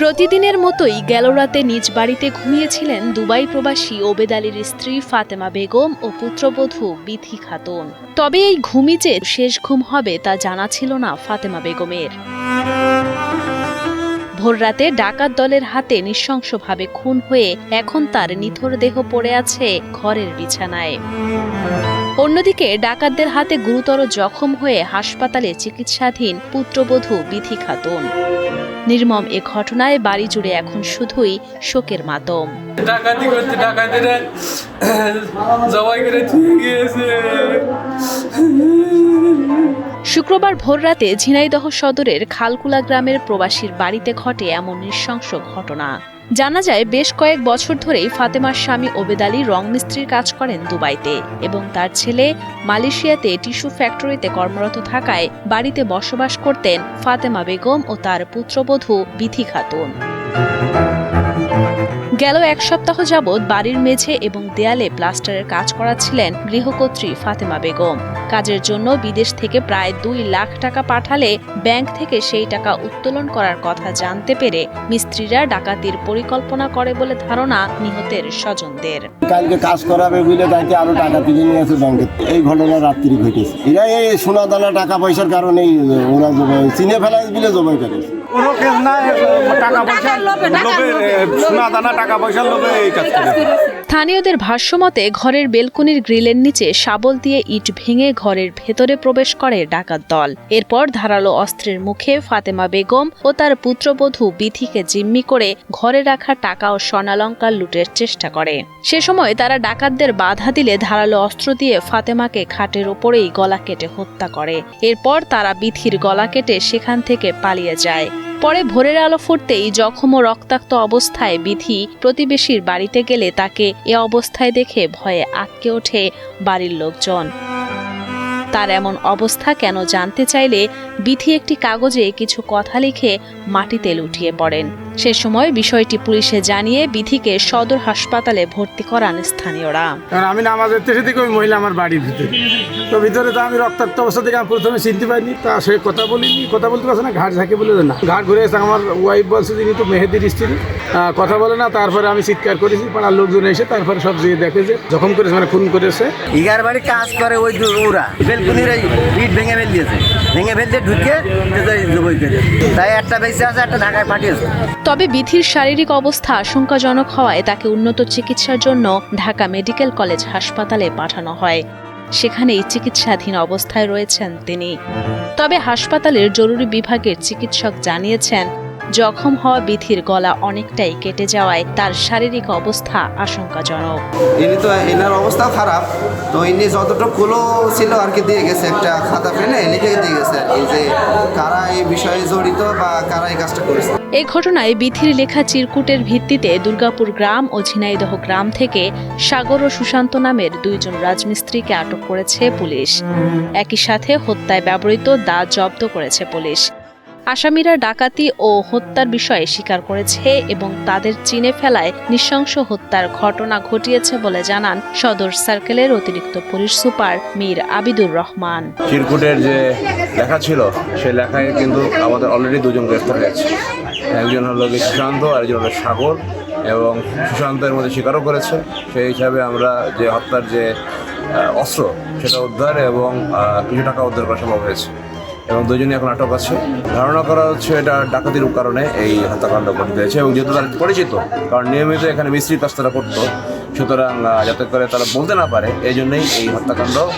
প্রতিদিনের মতোই গেল রাতে নিজ বাড়িতে ঘুমিয়েছিলেন দুবাই প্রবাসী ওবেদ আলীর স্ত্রী ফাতেমা বেগম ও পুত্রবধূ বিথি খাতুন। তবে এই ঘুমই যে শেষ ঘুম হবে তা জানা ছিল না ফাতেমা বেগমের। ভোররাতে ডাকাত দলের হাতে নৃশংসভাবে খুন হয়ে এখন তার নিথর দেহ পড়ে আছে ঘরের বিছানায়। অন্যদিকে ডাকাতদের হাতে গুরুতর জখম হয়ে হাসপাতালে চিকিৎসাধীন পুত্রবধূ বিথি খাতুন নির্মম এ ঘটনায় বাড়ি জুড়ে এখন শুধুই শোকের মাতম। ডাকাতি করতে ডাকাতিরা জবাই করে গিয়েছে। শুক্রবার ভোররাতে ঝিনাইদহ সদরের খালকুলা গ্রামের প্রবাসীর বাড়িতে ঘটে এমন নৃশংস ঘটনা। জানা যায়, বেশ কয়েক বছর ধরেই ফাতেমার স্বামী ওবেদ আলী রং মিস্ত্রির কাজ করেন দুবাইতে এবং তার ছেলে মালয়েশিয়াতে টিস্যু ফ্যাক্টরিতে কর্মরত থাকায় বাড়িতে বসবাস করতেন ফাতেমা বেগম ও তার পুত্রবধূ বিথি খাতুন। গেল এক সপ্তাহ যাবৎ বাড়ির মেঝে এবং দেয়ালে প্লাস্টারের কাজ করাচ্ছিলেন গৃহকর্ত্রী ফাতেমা বেগম। কাজের জন্য বিদেশ থেকে প্রায় দুই লাখ টাকা পাঠালে ব্যাংক থেকে সেই টাকা উত্তোলন করার কথা জানতে পেরে মিস্ত্রিরা ডাকাতির পরিকল্পনা করে বলে ধারণা নিহতের স্বজনদের। কালকে কাজ করাবে আরও টাকা তুলে নিয়ে আছে ব্যাংকে। এই ঘটনা রাত্রি ঘটেছে। এরা এই সোনা দানা টাকা পয়সার ওরা চিনে জবাই করেছে কোনো কেস না টাকা পয়সা লোভে সোনা দানা টাকা পয়সার লোভে এই কাজ করে স্থানীয়দের ভাষ্যমতে ঘরের বেলকনির গ্রিলের নিচে শাবল দিয়ে ইট ভেঙে ঘরের ভেতরে প্রবেশ করে ডাকাত দল। এরপর ধারালো অস্ত্রের মুখে ফাতেমা বেগম ও তার পুত্রবধূ বিথিকে জিম্মি করে ঘরে রাখা টাকা ও স্বর্ণালঙ্কার লুটের চেষ্টা করে। সে সময় তারা ডাকাতদের বাধা দিলে ধারালো অস্ত্র দিয়ে ফাতেমাকে খাটের ওপরেই গলা কেটে হত্যা করে। এরপর তারা বিথির গলা কেটে সেখান থেকে পালিয়ে যায়। পরে ভোরের আলো ফুটতেই জখম ও রক্তাক্ত অবস্থায় বিধি প্রতিবেশীর বাড়িতে গেলে তাকে এ অবস্থায় দেখে ভয়ে আটকে ওঠে বাড়ির লোকজন। তার এমন অবস্থা কেন জানতে চাইলে বিথি একটি কাগজে কিছু কথা লিখে মাটিতে লুটিয়ে পড়েন। সে সময় বিষয়টি পুলিশে জানিয়ে বিধিকে সদর হাসপাতালে ভর্তি করান স্থানীয়রা। আমি নামাজের থেকে থেকে ওই মহিলা আমার বাড়ির ভিতরে। তো ভিতরে তো আমি রক্তাক্ত অবস্থা থেকে আমি প্রথমে চিনতে পারিনি তা সে কথা বলিনি। কথা বলতে পারছে না ঘাট ঝাঁকে বলে না। ঘাট ঘুরে এসে আমার ওয়াইফ বলছে যিনি তো মেহেদির স্ত্রী কথা বলে না। তারপরে আমি চিৎকার করেছি পাড়ার লোকজন এসে তারপরে সব দিয়ে দেখে যে জখম করেছে মানে খুন করেছে। ইগার বাড়ি কাজ করে ওই ওরা বেলকুনির ইট ভেঙে ফেল দিয়েছে। ভেঙে ফেলতে তবে বিধির শারীরিক অবস্থা আশঙ্কাজনক হওয়ায় তাকে উন্নত চিকিৎসার জন্য ঢাকা মেডিকেল কলেজ হাসপাতালে পাঠানো হয়। সেখানেই চিকিৎসাধীন অবস্থায় রয়েছেন তিনি। তবে হাসপাতালের জরুরি বিভাগের চিকিৎসক জানিয়েছেন জখম হওয়া বিধির গলা অনেকটাই কেটে যাওয়ায় তার শারীরিক অবস্থা আশঙ্কাজনক। ইনি তো এনার অবস্থা খারাপ তো ইনি যতটুকু কুলো ছিল আর কি দিয়ে গেছে একটা খাতা পেনে লিখে দিয়ে গেছে আর কি যে কারা এই বিষয়ে জড়িত বা কারা এই কাজটা করেছে। এই ঘটনায় বিথির লেখা চিরকুটের ভিত্তিতে দুর্গাপুর গ্রাম ও ঝিনাইদহ গ্রাম থেকে সাগর ও সুশান্ত নামের দুইজন রাজমিস্ত্রিকে আটক করেছে পুলিশ। একই সাথে হত্যায় ব্যবহৃত দা জব্দ করেছে পুলিশ। আসামিরা ডাকাতি ও হত্যার বিষয়ে স্বীকার করেছে এবং তাদের চিনে ফেলায় নৃশংস হত্যার ঘটনা ঘটিয়েছে বলে জানান সদর সার্কেলের অতিরিক্ত পুলিশ সুপার মীর আবিদুর রহমান। চিরকুটের যে লেখা ছিল, সেই লেখায় কিন্তু আমাদের অলরেডি দুজন গ্রেফতার হয়েছে। একজন হলো সুশান্ত আর একজন হলো সাগর, এবং সুশান্তের মধ্যে স্বীকারও করেছে। সেই হিসাবে আমরা যে হত্যার যে অস্ত্র, সেটা উদ্ধার এবং কিছু টাকা উদ্ধার করা সম্ভব হয়েছে। এবং দুজনই এখন আটক আছে। ধারণা করা হচ্ছে এটা ডাকাতির কারণে এই হত্যাকাণ্ড ঘটিত হয়েছে এবং যেহেতু তারা পরিচিত, কারণ নিয়মিত এখানে মিস্ত্রির কাজ তারা করতো, সুতরাং যাতে করে তারা বলতে না পারে, এই জন্যই এই হত্যাকাণ্ড